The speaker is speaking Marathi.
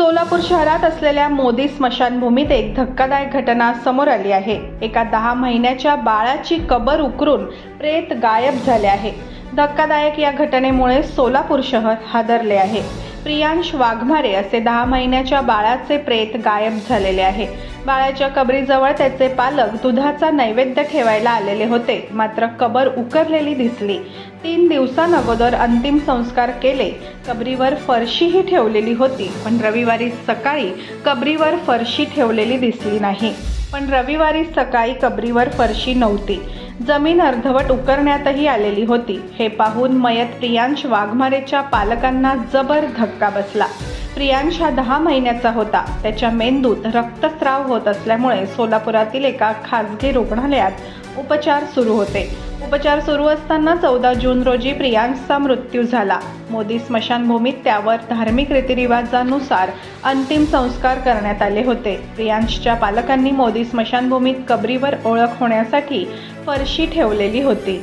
सोलापूर शहरात असलेल्या मोदी स्मशानभूमीत एक धक्कादायक घटना समोर आली आहे. एका दहा महिन्याच्या बाळाची कबर उकरून प्रेत गायब झाले आहे. धक्कादायक या घटनेमुळे सोलापूर शहर हादरले आहे. प्रियांश वाघमारे असे दहा महिन्याच्या बाळाचे प्रेत गायब झालेले आहे. बाळाच्या कबरीजवळ त्याचे पालक दुधाचा नैवेद्य ठेवायला आलेले होते. मात्र कबर उकरलेली दिसली. तीन दिवसांअगोदर अंतिम संस्कार केले. कबरीवर फरशीही ठेवलेली होती. पण रविवारी सकाळी कबरीवर फरशी ठेवलेली दिसली नाही. पण रविवारी सकाळी कबरीवर फरशी नव्हती. जमीन अर्धवट उकरण्यातही आलेली होती. हे पाहून मयत प्रियांश वाघमारेच्या पालकांना जबर धक्का बसला. प्रियांश हा दहा महिन्याचा होता. त्याच्या मेंदूत रक्तस्राव होत असल्यामुळे सोलापुरातील एका खासगी रुग्णालयात उपचार सुरू होते. उपचार सुरू असताना चौदा जून रोजी प्रियांशचा मृत्यू झाला. मोदी स्मशानभूमीत त्यावर धार्मिक रीतिरिवाजानुसार अंतिम संस्कार करण्यात आले होते. प्रियांशच्या पालकांनी मोदी स्मशानभूमीत कबरीवर ओळख होण्यासाठी फरशी ठेवलेली होती.